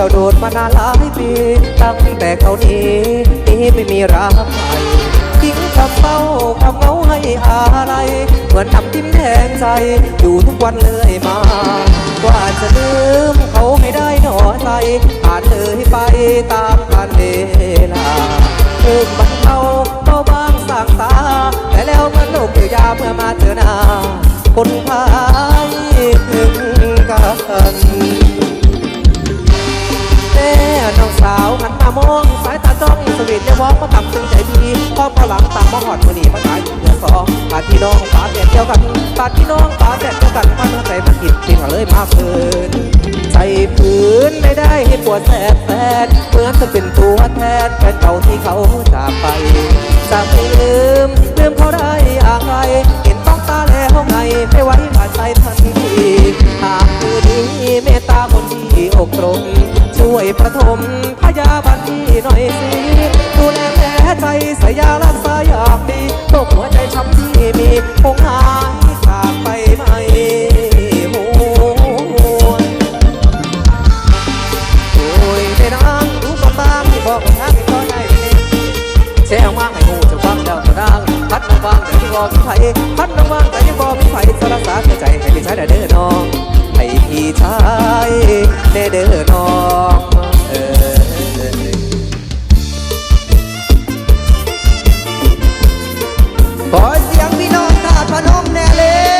ยวโดดมานานหลายปีตั้งแต่เขานี้นี้ไม่มีรักใหม่ทิ้งคำเศร้าคำเหงาให้อะไร เหมือนทำทิ่มแทงใจ อยู่ทุกวันเลยมากว่าจะลืมเขาไม่ได้หนอใจผ่านเลยไปตามกาลเวลาเอิมบันเทาเบาบางสางตา แต่แล้วมันลกเยียวยาเมื่อมาเจอหน้าคนพายถึงกัน น้องสาวหันมามองสายตาจ้องสวีทอย่าวอกมาทำซึ้งใจดีพ่อพอหลังตามมาหอดมือนีมาตายเหลือสองปาดพี่น้องปาแดดเดียวกันปาดพี่น้องปาแดดเดียวกันมาเนื้อใจมันผิดจริงเลยมาเกินใจฝืนไม่ได้ให้ปวดแสบแสบเหมือนจะเป็นตัวแทนแฟนเก่าที่เขาจากไปจะไม่ลืมลืมเขาได้อย่างไร แล้วไงไม่ไหวผ่านใจทันทีหากคืนนี้เมตตาคนที่อกตรงช่วยประทมพยาบาลที่หน่อยสิดูแลแผลใจสยารักษาอย่างดีโรคหัวใจช้ำที่มีคงหายขาดไปไม่ บอกมีไผพัดน้องฟังแต่ที่บอกมีไผสารสารใจให้พี่ชายเด้อน้องให้พี่ชายเด้อน้องเออขอเสียงพี่น้องทาพนมแน่เลย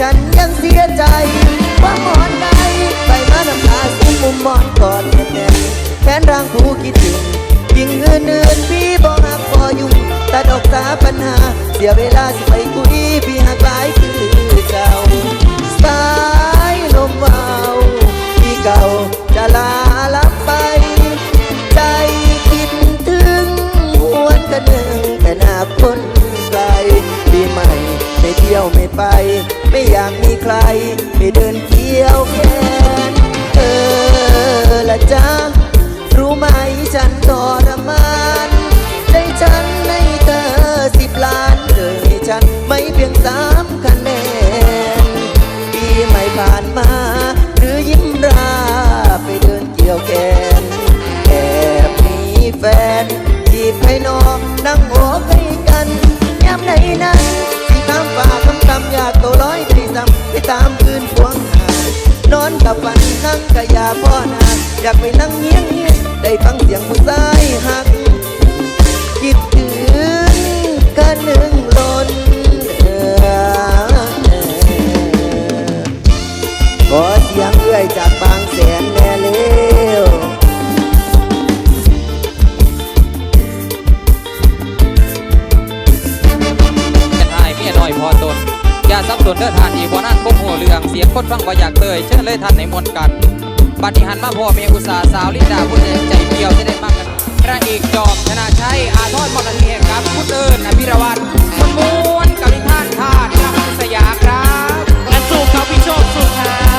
ฉันยังเสียใจ ว่าหมอนใดไปมาน้ำตาซึมมุมมอนกอดแน่นแขนร่างผู้คิดถึงยิ่งอื่นๆพี่บอกหักพอยุ่งตัดออกตาปัญหา เสียเวลาสิไปคุยพี่หักหลายคือ ที่ยวไม่ไป ไม่อยากมีใคร ไม่เดินเที่ยวแค่ อื้อยจากบางแสนแน่เร็วจะทายเมียน้อยพอตนอย่าซับสนเด้อทานอีบ่นั่นก้มหัวเรืองเสียงคนฟังว่าอยากเตยเชิญเลยท่านในมนต์กันบัดนี้หันมาพ่อเมียอุตสาสาวลิดาผู้ใจใจเดียวจะได้มากกันพระเอกจอมชนะชัยอาทรมรณีครับคุณเอิญอภิรวัตรคุณมวนกับนิทานทาสนักสยามครับอันสูงเขาพี่โชคสูงเขา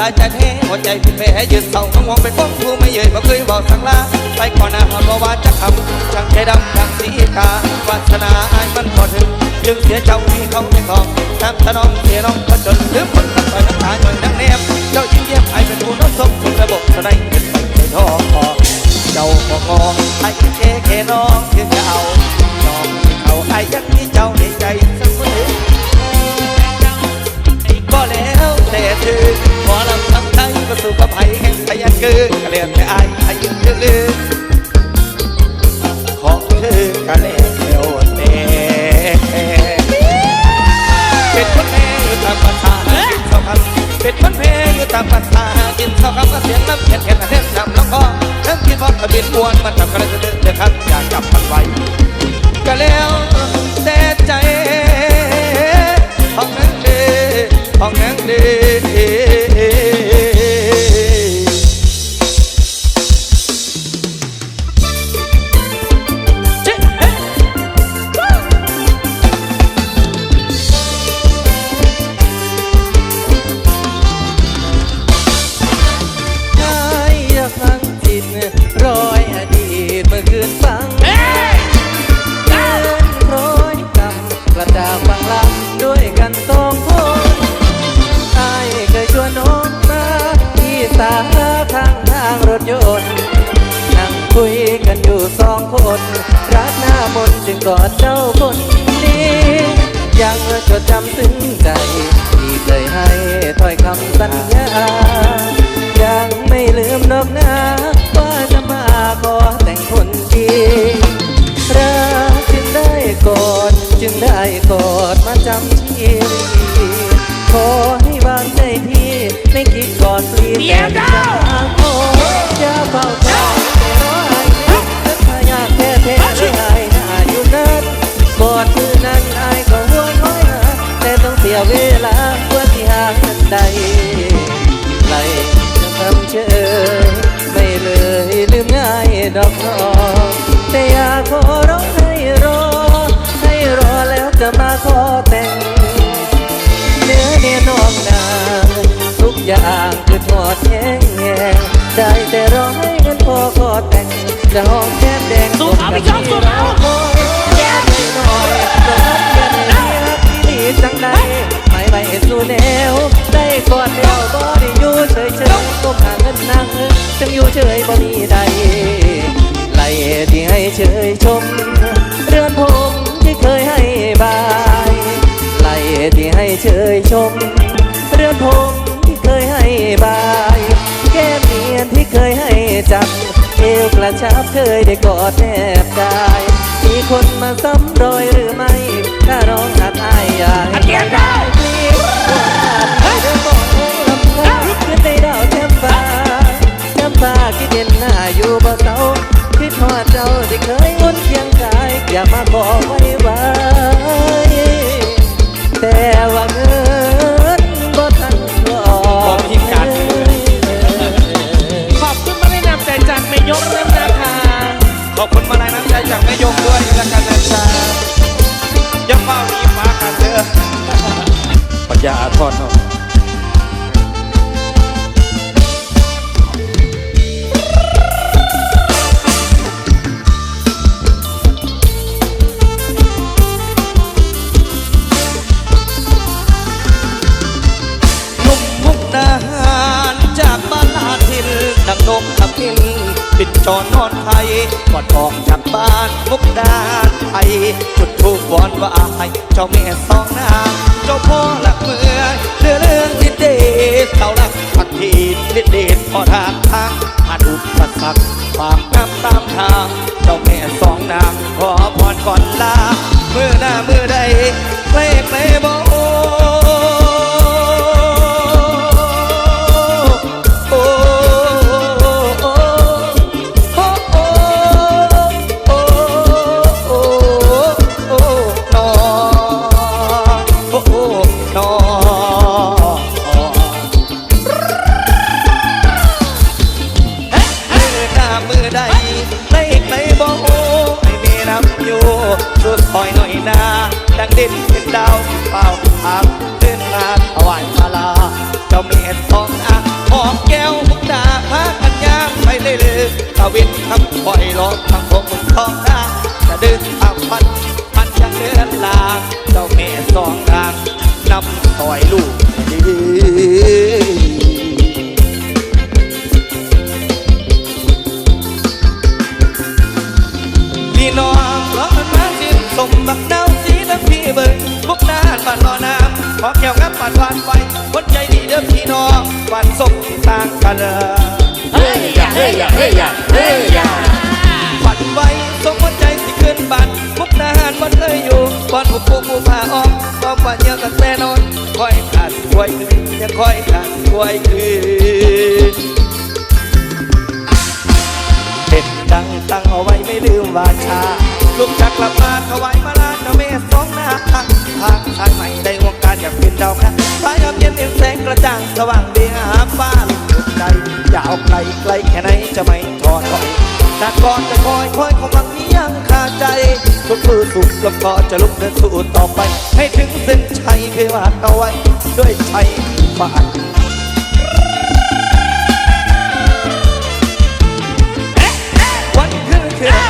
ตายใจแท้หัวใจเป็นแผลยืนเศร้าทั้งมองไปฟ้องผู้ไม่เย่ยบ่เคยบอกสังลาไปก่อนหน้าหากว่าจะทำช่างใจดำช่างสีกาวาสนาอายมันพอถึงจึงเสียเจ้าที่เขาในของน้ำตาน้องเสียน้องก็จนลืมคนสักไปน้ำตาหน่อยนังแนมเจ้ายิ้มเยี่ยมไอเป็นผู้น้องสมทุกระบบแสดงเป็นไปในท่อคอเจ้าก็งอไอ้เจ๊แค่น้องยังจะเอาน้องเขาไอ้ยังมีเจ้าในใจ เกิดกะเลียนแต่ไอ้ไอ้ยุเลือของเธอกระแล้วแต่เป็นคนแพ้อยู่ตามภาษากินเท่ากันเป็นคนแพ้อยู่ตามภาษากินเท่ากันก็เสียงน้ำเข็นแค่นเล่นนำแล้วก็ทั้ำกินพร้อมกับบินมวนมันทำกระเอด จะหอมแก้มแดงสูงเขาพี่โชคสูงเขาคอยแก้มไม่น้อยก็รักกันในเรียกที่ดีจังใดไม่ไม่สู้แนวได้กอดแล้วบ่ได้อยู่เฉยเฉยก้มหาเงินนั่งจังอยู่เฉยบ่มีใดไล่ที่ให้เชยชม เรือนผมที่เคยให้บายไล่ที่ให้เชยชม เรือนผม ระชับเคยได้กอดแนบกาย มีคนมาซ้ำรอยหรือไม่ ถ้าร้องอัดอายอยากอันเดียวได้เดียวปลีกว่าเดินบอกให้ลำคาขึ้นในดาวแจ่มฟ้าแจ่มฟ้าคิดเห็นหน้าอยู่บ่เศร้าคิดทอดเจ้าที่เคยอุ่นเคียงกาย อย่ามาขอไว้ว้แเท่าลักพักทีนิดเดดพอทางทางผ่านอุปสรรคฝากน้ำตามทาง เจ้าแม่สองนางขอพรก่อนลาเมื่อหน้าเมื่อใดเพลงเพลงบอก อักขึ้นมาถวายมาลา เจ้าเมียทองอาหอมแก้วมุกดาพากันย่างไปเลยเลยตะวินทั้งปล่อยร้อทั้งพงทอง องวันศพที่ต่างกันเด้อเฮ้ยอย่าเฮ้ยอย่าเฮ้ยอย่าเฮ้ยอย่าฝันไว้สมหัวใจสิขึ้นบ้านพวกนานมันเคยอยู่ก่อนผู้ปลูกผู้พาออกต้องฝันเยอะกันแน่นอนคอยขาดควยคืนยังคอยขาดควยคืนเด็ดดังตั้งเอาไว้ไม่ลืมวาชาลูกจักกลับมาถวายมาลาเจ้าแม่สองนาทางทางชายใหม่ได้วงการอยากเป็นดาวพระ สว่างเบียหาฟ้าลูกใจอยาวไกลไกลแค่ไหนจะไม่ทอดถอยนักก่อนจะคอยคอยของรักนี้ยังคาใจทุกมือสุขแล้วก็จะลุกเดินสู้ต่อไป ให้ถึงเส้นชัยเคยวาดเอาไว้ ด้วยชัยบาทวันขึ้นคือพัน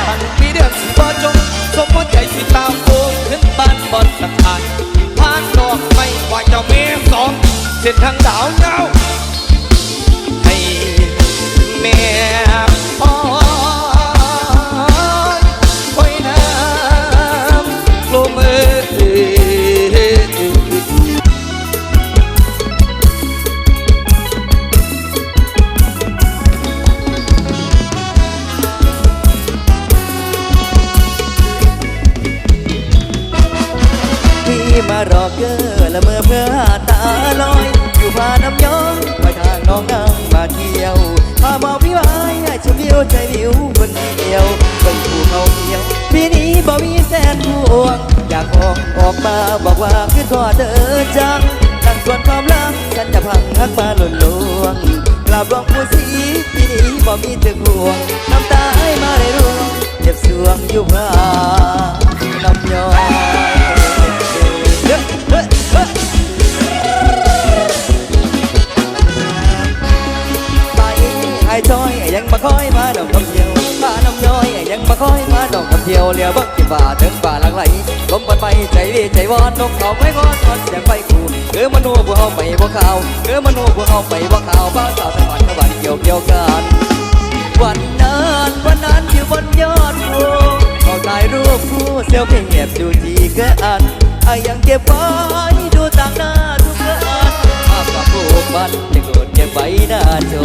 คนเดียวเป็นผู้เขาเที่ยวปีนี้บ่มีแสนพวง อยากออกออกมาบอกว่าคือทอดเดินจังตั้งส่วนความรักฉันจะพังฮักมาหล่นลวงกราบหลวงปู่ศรีปีนี้บ่มีตึกห่วงน้ำตาให้มาได้ร่วงเจ็บสวงอยู่พาน้ำย้อยเฮ้เฮ้เฮ้ไปไอ้จ้อยยังมาคอย คอยมาดอกคำเดียวเลี้ยวบักที่ฝ่าเถึงฝ่าหลังไหลลมปันไปใจดีใจวอนนกเขาไม่งอนนอนเสียงไฟขู่เกือมันหัวบัวเอาไปบัวขาวเกือมันหัวบัวเอาไปบัวขาวบ้าสาวตะวันตะวันเกี่ยวเกี่ยวกันวันนั้นวันนั้นอยู่บนยอดภูเขาถ่ายรูปคู่เซลฟี่เงียบดูทีเกิอันไอ้ยังเก็บไว้ดูต่างหน้าทุกเกินภาพกับรูปบันจะโกรธเก็บไว้หน้าจอ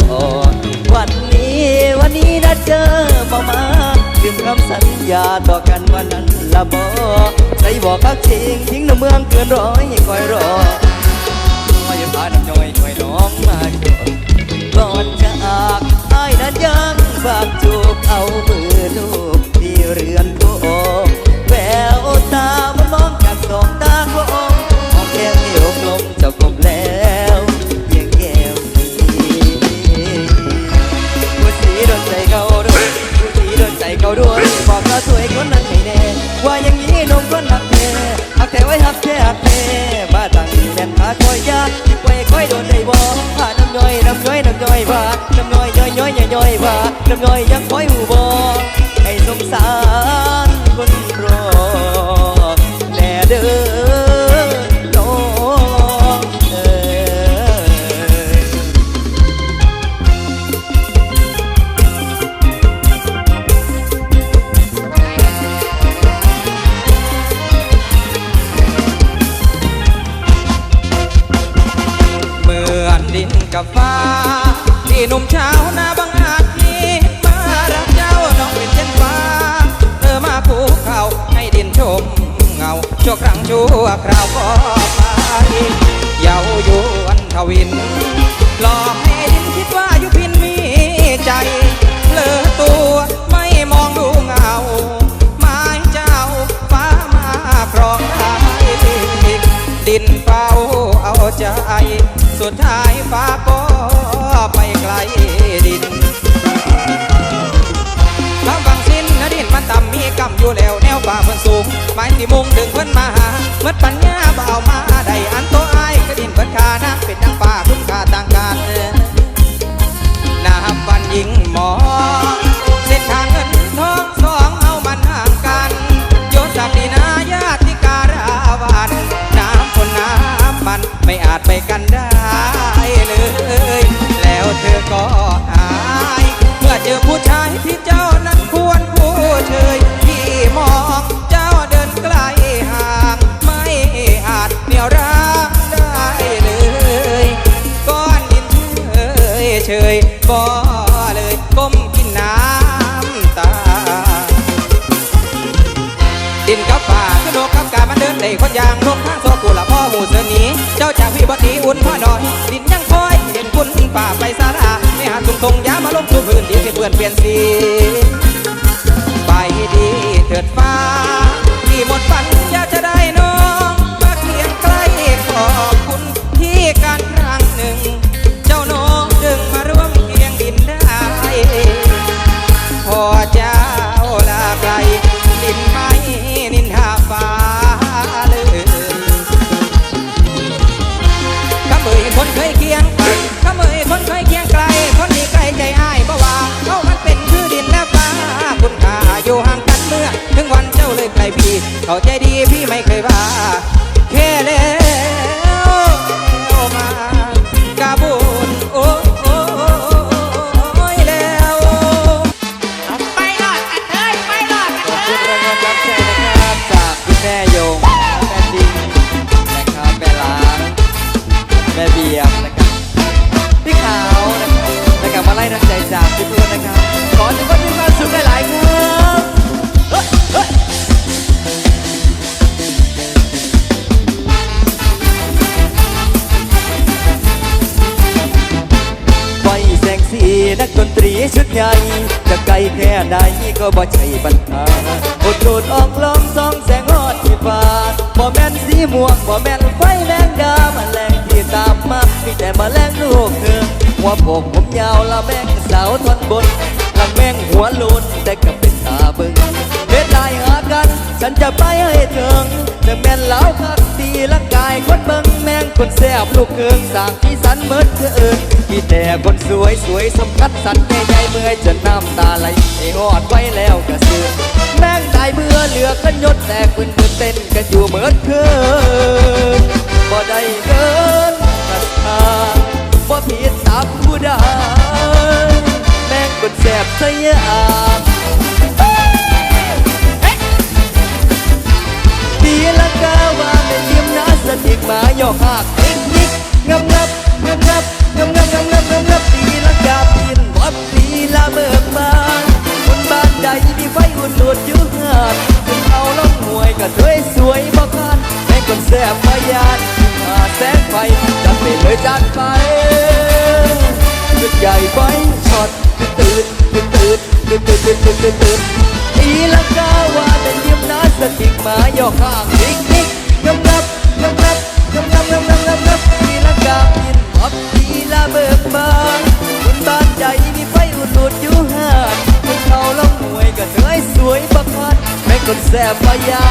วันนี้วันนี้นัดเจอมามา ลืมคำสัญญาต่อกันวันนั้นละบอใจบอกพักจริงทิ้งในเมืองเกินร้อยคอยรอคอยพาน้อยคอยน้องมาก่อนก่อนจากไอ้ายนั้นยังฝากจูบเอามือลูกที่เรือนโค้งแววตามันมองจากสองตาโค้งมองแก้มเหนียวกลมเจ้ากลมแล้ว อยว่าน้ำย่อยยังคอยหูบ่ให้สงสารคนรอแน่เด้อน้องเอ้ยเหมือนดินกับฟ้า ชั่วคราวก็ไปเยาวยวนทวิน หลอกให้ดินคิดว่ายุพินมีใจเลอตัวไม่มองดูเงาไม้เจ้าฟ้ามาครองไทยดินเฝ้าเอาใจ สุดท้ายฟ้าก็ไปไกลดินคำบางสิ้นนะดินมันต่ำมีกำอยู่แล้ว ฟ้าเพิ่นสูงไม้ที่มุงดึงเพิ่นมาหาเมื่อปัญญา กับป่าคือนกกับการมันเดินได้คนยางลงทางโซกุละพ่อหูเสนีเจ้าจาพี่บดีอุ่นพ่อหน่อยดินยังคอยเห็นคุณป่าไปสาราไม่หาทุงทงยามาลงสู่พื้นดินที่เปื่อนเปลี่ยนสีไปดีเถิดฟ้าที่หมดฝันอยากจะได้น้องมาเคียงใกล้ขอบ เขาใจดีพี่ไม่เคยว่า จะไกลแค่ไหนก็บ่ใช่ปัญหาอดโดดออกลองซองแสงฮอดที่ฟ้าบ่แม่นสีม่วงบ่แม่นไฟแรงดาแมลงที่ตามมามีแต่แมลงลูกเธอหัวผมผมยาวละแม่งสาวทนบนทางแม่งหัวโลนแต่ก็เป็นตาเบึงเฮ็ดได้หากัน ฉันจะไปให้ถึงจะแม่นเหล้าคักตีร่างกายคนเบิ่งแมงคนแซ่บลูกเคืองสร้างที่สันเมิดเกินที่แต่คนสวยสวยสำคัญสันแก่ใหญ่เมื่อยจนน้ำตาไหลไอ้หอดไว้แล้วก็เสือแมงได้เบื่อเหลือกันยศแต่ปืนปืนเต้นกันอยู่เหมือนเคยบ่ได้เกินกระทาบ่ผิดตามผู้ใดแมงคนแซ่บเสียอา นาสติกมาย่อหักนิกนิกงับงับงับงับงับงับงับงับงับงับตีลังกาปีนวับตีละเบิกบานคนบ้านใดมีไฟอุ่นหนวดอยู่หาดถึงเอาล่องหวยก็เถยสวยบ่คานแม่งคนแซ่บมายานหาแสงไฟจัดไปเลยจัดไปจุดใหญ่ไฟช็อตตื่นตื่นตื่นตื่นตื่นตื่นตื่นตื่นตีลังกาว่าไม่ยิ้มน้าสติกมาย่อข้างนิกนิก це моя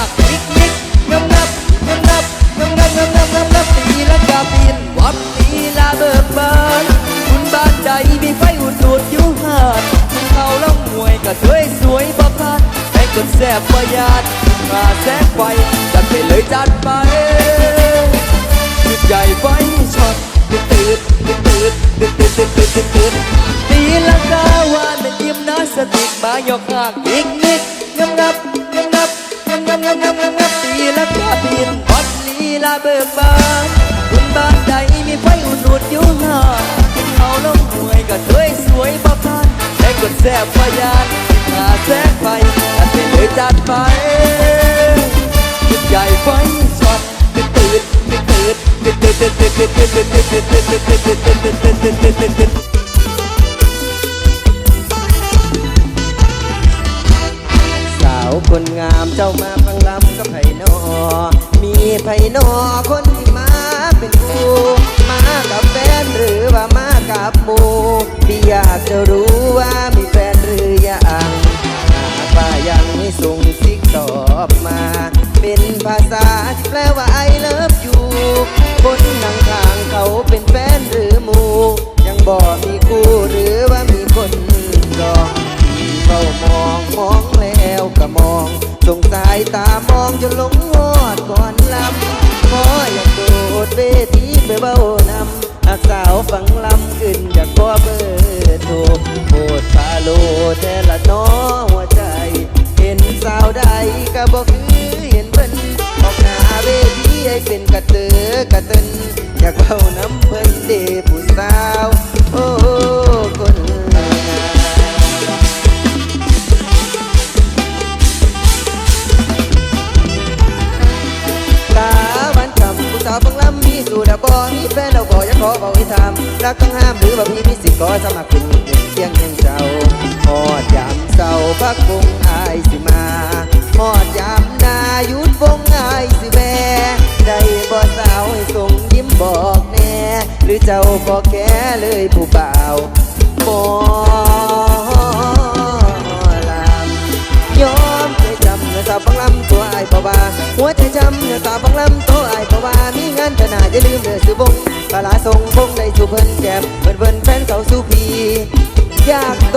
ากนิกนิกงับงับงับงับงับงับงับงับงับงับตีละกาปีนวับตีละเบิกบานคุณบ้านใดมีไฟอุ่นหนวดอยู่หาดคุณเขาล่องมวยก็สวยสวยบ่พลาดให้คนแซ่บประหยัดมาแสงไฟจัดไปเลยจัดไปจุดใหญ่ไฟช็อตตื่นตื่นตื่นตื่นตื่นตื่นตื่นตื่นตีละกาว่าแม่นทีมนาสติกมายกอากนิกนิกงับงับ งับงับงับงับงับงับตีละกาปีนวัดลีลาเบิกบานคุณบ้านใดมีไฟอุ่นหนวดอยู่หาดเขาลงหวยก็เถยสวยบ่พลาดให้กดแซ่บพยานหาแสงไฟจัดไปายตามองจนหลงหอดก่อนลำขออยากโดดเวทีไปเบ้านำหากสาวฟังลำขึ้นอยากขอเบอร์โทรโปรดพาโลแต่ละน้อหัวใจ เห็นสาวใดก็บอกคือเห็นเพิ่นออกหน้าเวทีให้เป็นกระเตือกระตึนอยากเบ้าน้ำเพิ่นเดผู้สาว ขอบอกให้ทำรักต้องห้ามหรือว่าพี่มีสิทธิ์ขอสมัครเป็นหนึ่งเพียงยังเจ้าหอดยามเศร้าพักวงอายสิมาหอดยามนายุดวงอายสิแม่ได้บ่สาวให้ส่งยิ้มบอกแน่ หรือเจ้าก็แก่เลยผู้บ่าวหมอลำยอมใจจำเนื้อสาวฟังลำตัวไอ้ายเพราะว่าหัวใจจำเนื้อสาวฟังลำตัวไอ้ายาว่ามีงานขนาดอย่าลืมเด้อสุบงปลาราทรงพงในชุดเพิ่นแก้มเพิ่นเพิ่นแฟนเขาสุพีอยากโต